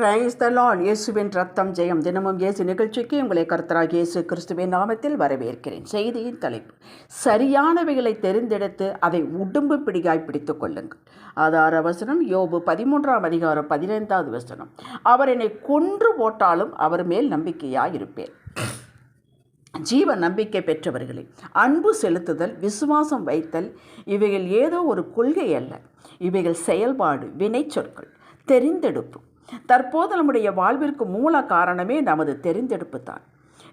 Praise the Lord இயேசுவின் ரத்தம் ஜெயம். தினமும் இயேசு நிகழ்ச்சிக்கு உங்களை கர்த்தராக இயேசு கிறிஸ்துவின் நாமத்தில் வரவேற்கிறேன். செய்தியின் தலைப்பு சரியானவைகளை தெரிந்தெடுத்து அதை உடும்பு பிடியாய் பிடித்து கொள்ளுங்கள். ஆதார வசனம் யோபு பதிமூன்றாம் அதிகாரம் பதினைந்தாவது வசனம். அவர் என்னை கொன்று போட்டாலும் அவர் மேல் நம்பிக்கையாய் இருப்பேன். ஜீவ நம்பிக்கை பெற்றவர்களே அன்பு செலுத்துதல் விசுவாசம் வைத்தல் இவைகள் ஏதோ ஒரு கொள்கை அல்ல. இவைகள் செயல்பாடு வினைச்சொற்கள் தெரிந்தெடுப்பு. தற்போது நம்முடைய வாழ்விற்கு மூல காரணமே நமது தெரிந்தெடுப்பு தான்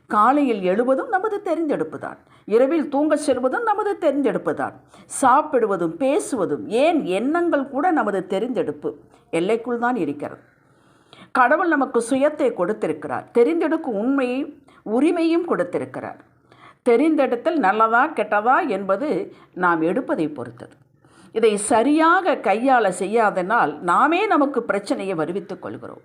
காலையில் எழுவதும் நமது தெரிந்தெடுப்பு தான் இரவில் தூங்கச் செல்வதும் நமது தெரிந்தெடுப்பு தான் சாப்பிடுவதும் பேசுவதும் ஏன் எண்ணங்கள் கூட நமது தெரிந்தெடுப்பு எல்லைக்குள் தான் இருக்கிறது. கடவுள் நமக்கு சுயத்தை கொடுத்திருக்கிறார். தெரிந்தெடுக்கும் உண்மையும் உரிமையும் கொடுத்திருக்கிறார். தெரிந்தெடுத்தல் நல்லதா கெட்டதா என்பது நாம் எடுப்பதை பொறுத்தது. இதை சரியாக கையாள செய்யாதனால் நாமே நமக்கு பிரச்சனையை வருவித்துக் கொள்கிறோம்.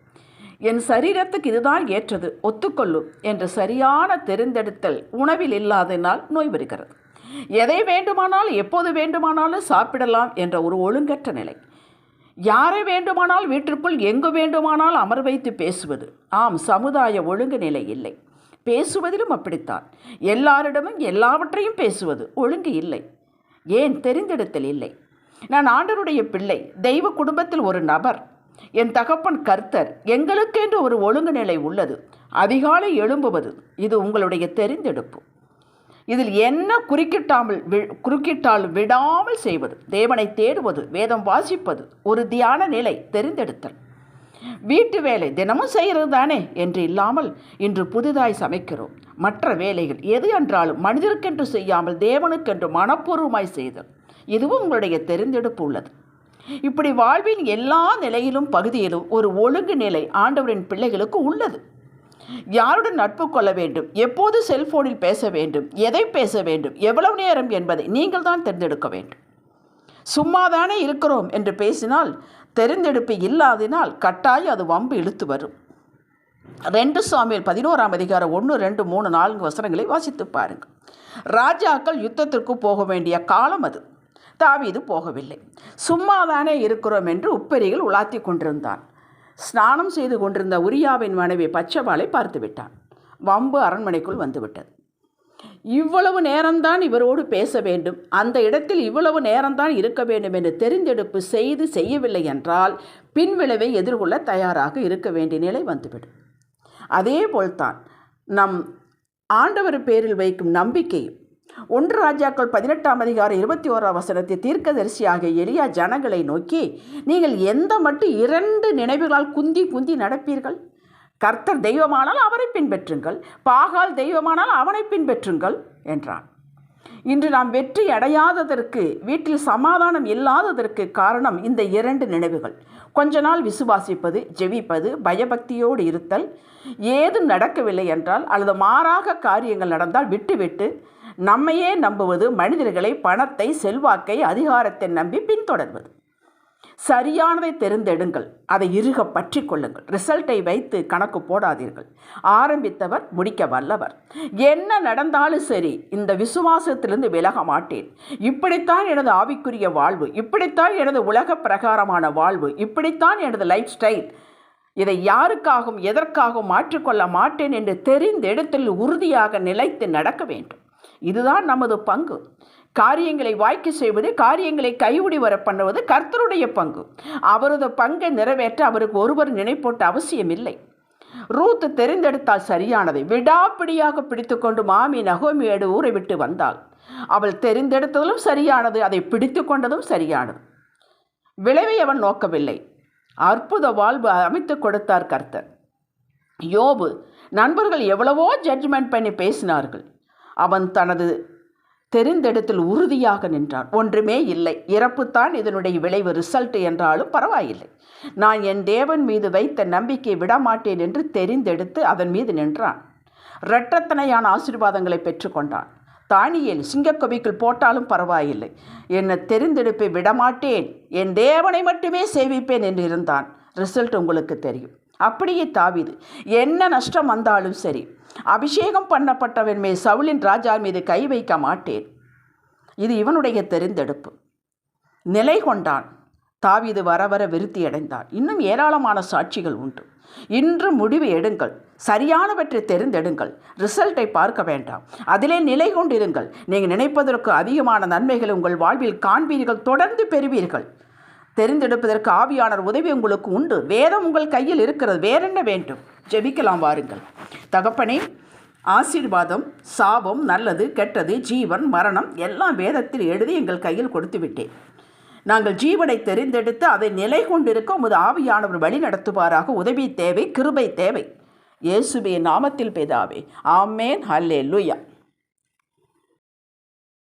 என் சரீரத்துக்கு இதுதான் ஏற்றது ஒத்துக்கொள்ளும் என்ற சரியான தெரிந்தெடுத்தல் உணவில் இல்லாதனால் நோய் வருகிறது. எதை வேண்டுமானால் எப்போது வேண்டுமானாலும் சாப்பிடலாம் என்ற ஒரு ஒழுங்கற்ற நிலை. யாரை வேண்டுமானால் வீட்டிற்குள் எங்கு வேண்டுமானால் அமர் வைத்து பேசுவது. ஆம் சமுதாய ஒழுங்கு நிலை இல்லை. பேசுவதிலும் அப்படித்தான். எல்லாரிடமும் எல்லாவற்றையும் பேசுவது ஒழுங்கு இல்லை. ஏன் தெரிந்தெடுத்தல் இல்லை? நான் ஆண்டருடைய பிள்ளை தெய்வ குடும்பத்தில் ஒரு நபர். என் தகப்பன் கர்த்தர் எங்களுக்கென்று ஒரு ஒழுங்கு நிலை உள்ளது. அதிகாலை எழும்புவது இது உங்களுடைய தெரிந்தெடுப்பு. இதில் என்ன குறுக்கிட்டாமல் வி குறுக்கிட்டால் விடாமல் செய்வது தேவனை தேடுவது வேதம் வாசிப்பது ஒரு தியான நிலை தெரிந்தெடுத்தல். வீட்டு வேலை தினமும் செய்கிறது தானே என்று இல்லாமல் இன்று புதிதாய் சமைக்கிறோம். மற்ற வேலைகள் எது என்றாலும் மனிதருக்கென்று செய்யாமல் தேவனுக்கென்று மனப்பூர்வமாய் செய்தல். இதுவும் உங்களுடைய தெரிந்தெடுப்பு உள்ளது. இப்படி வாழ்வின் எல்லா நிலையிலும் பகுதியிலும் ஒரு ஒழுங்கு நிலை ஆண்டவரின் பிள்ளைகளுக்கு உள்ளது. யாருடன் நட்பு கொள்ள வேண்டும்? எப்போது செல்போனில் பேச வேண்டும்? எதை பேச வேண்டும்? எவ்வளவு நேரம் என்பதை நீங்கள் தான் தேர்ந்தெடுக்க வேண்டும். சும்மாதானே இருக்கிறோம் என்று பேசினால் தெரிந்தெடுப்பு இல்லாதினால் கட்டாயம் அது வம்பு இழுத்து வரும். ரெண்டு சுவாமியில் பதினோராம் அதிகாரம் ஒன்று ரெண்டு மூணு நான்கு வசனங்களை வாசித்து பாருங்கள். ராஜாக்கள் யுத்தத்திற்கு போக வேண்டிய காலம் அது. தாவீது போகவில்லை. சும்மாதானே இருக்கிறோம் என்று உப்பரிகள் உலாத்தி கொண்டிருந்தான். ஸ்நானம் செய்து கொண்டிருந்த உரியாவின் மனைவி பச்சைவாளை பார்த்து விட்டான். வம்பு அரண்மனைக்குள் வந்துவிட்டது. இவ்வளவு நேரம்தான் இவரோடு பேச வேண்டும். அந்த இடத்தில் இவ்வளவு நேரம்தான் இருக்க வேண்டும் என்று தெரிந்தெடுப்பு செய்து செய்யவில்லை என்றால் பின்விளைவை எதிர்கொள்ள தயாராக இருக்க வேண்டிய நிலை வந்துவிடும். அதே போல்தான் நம் ஆண்டவர் பேரில் வைக்கும் நம்பிக்கையும் ஒன்று ராஜாக்கள் பதினெட்டாம் அதிகாரம் இருபத்தி ஓராம் வசனத்தை தீர்க்கதரிசியாக எளியா ஜனங்களை நோக்கி நீங்கள் எந்த மட்டும் இரண்டு நினைவுகளால் குந்தி குந்தி நடப்பீர்கள்? கர்த்தர் தெய்வமானால் அவரை பின்பற்றுங்கள் பாகால் தெய்வமானால் அவனை பின்பற்றுங்கள் என்றான். இன்று நாம் வெற்றி அடையாததற்கு வீட்டில் சமாதானம் இல்லாததற்கு காரணம் இந்த இரண்டு நினைவுகள். கொஞ்ச நாள் விசுவாசிப்பது ஜெபிப்பது பயபக்தியோடு இருத்தல் ஏதும் நடக்கவில்லை என்றால் அல்லது மாறாக காரியங்கள் நடந்தால் விட்டுவிட்டு நம்மையே நம்புவது மனிதர்களை பணத்தை செல்வாக்கை அதிகாரத்தை நம்பி பின்தொடர்வது. சரியானதை தெரிந்தெடுங்கள். அதை இறுக பற்றி கொள்ளுங்கள். ரிசல்ட்டை வைத்து கணக்கு போடாதீர்கள். ஆரம்பித்தவர் முடிக்க வல்லவர். என்ன நடந்தாலும் சரி இந்த விசுவாசத்திலிருந்து விலக மாட்டேன். இப்படித்தான் எனது ஆவிக்குரிய வாழ்வு இப்படித்தான் எனது உலக பிரகாரமான வாழ்வு இப்படித்தான் எனது லைஃப் ஸ்டைல் இதை யாருக்காகவும் எதற்காகவும் மாற்றிக்கொள்ள மாட்டேன் என்று தெரிந்த இடத்தில் உறுதியாக நிலைத்து நடக்க வேண்டும். இதுதான் நமது பங்கு. காரியங்களை வாய்க்கு செய்வது காரியங்களை கைவிடி வர பண்ணுவது கர்த்தருடைய பங்கு. அவரது பங்கை நிறைவேற்ற அவருக்கு ஒருவர் நினைப்போட்ட அவசியம் இல்லை ரூத் தெரிந்தெடுத்தால் சரியானதை விடாப்பிடியாக பிடித்துக்கொண்டு மாமி நகோமியோடு ஊரை விட்டு வந்தாள். அவள் தெரிந்தெடுத்ததும் சரியானது அதை பிடித்து கொண்டதும் சரியானது. விளைவை அவன் நோக்கவில்லை. அற்புத வாழ்வு அமைத்து கொடுத்தார் கர்த்தர். யோபு நண்பர்கள் எவ்வளவோ ஜட்ஜ்மெண்ட் பண்ணி பேசினார்கள். அவன் தனது தெரிந்தெடுத்தில் உறுதியாக நின்றான். ஒன்றுமே இல்லை. இறப்புத்தான் இதனுடைய விளைவு ரிசல்ட் என்றாலும் பரவாயில்லை. நான் என் தேவன் மீது வைத்த நம்பிக்கை விடமாட்டேன் என்று தெரிந்தெடுத்து அதன் மீது நின்றான். இரட்டத்தனையான ஆசீர்வாதங்களை பெற்றுக்கொண்டான். தானியல் சிங்கக்கவிக்குள் போட்டாலும் பரவாயில்லை. என்னை தெரிந்தெடுப்பை விடமாட்டேன். என் தேவனை மட்டுமே சேவிப்பேன் என்று இருந்தான். ரிசல்ட் உங்களுக்கு தெரியும். அப்படியே தாவிது என்ன நஷ்டம் வந்தாலும் சரி அபிஷேகம் பண்ணப்பட்டவன் மேல் சவுலின் ராஜா மீது கை வைக்க மாட்டேன். இது இவனுடைய தெரிந்தெடுப்பு. நிலை கொண்டான். தாவிது வர வர விருத்தி அடைந்தான். இன்னும் ஏராளமான சாட்சிகள் உண்டு. இன்று முடிவு எடுங்கள். சரியானவற்றை தெரிந்தெடுங்கள். ரிசல்ட்டை பார்க்க வேண்டாம். அதிலே நிலை கொண்டிருங்கள். நீங்கள் நினைப்பதற்கு அதிகமான நன்மைகளை உங்கள் வாழ்வில் காண்பீர்கள். தொடர்ந்து பெறுவீர்கள். தெரிந்தெடுப்பதற்கு ஆவியானர் உதவி உங்களுக்கு உண்டு. வேதம் உங்கள் கையில் இருக்கிறது. வேறென்ன வேண்டும்? ஜெபிக்கலாம் வாருங்கள். தகப்பனே ஆசீர்வாதம் சாபம் நல்லது கெட்டது ஜீவன் மரணம் எல்லாம் வேதத்தில் எழுதி எங்கள் கையில் கொடுத்து விட்டேன் நாங்கள் ஜீவனை தெரிந்தெடுத்து அதை நிலை கொண்டிருக்க உமது ஆவியானவர் வழி நடத்துவாராக. உதவி தேவை கிருபை தேவை. இயேசுவே நாமத்தில் பெதாவே. ஆமேன். ஹல்லே லுயா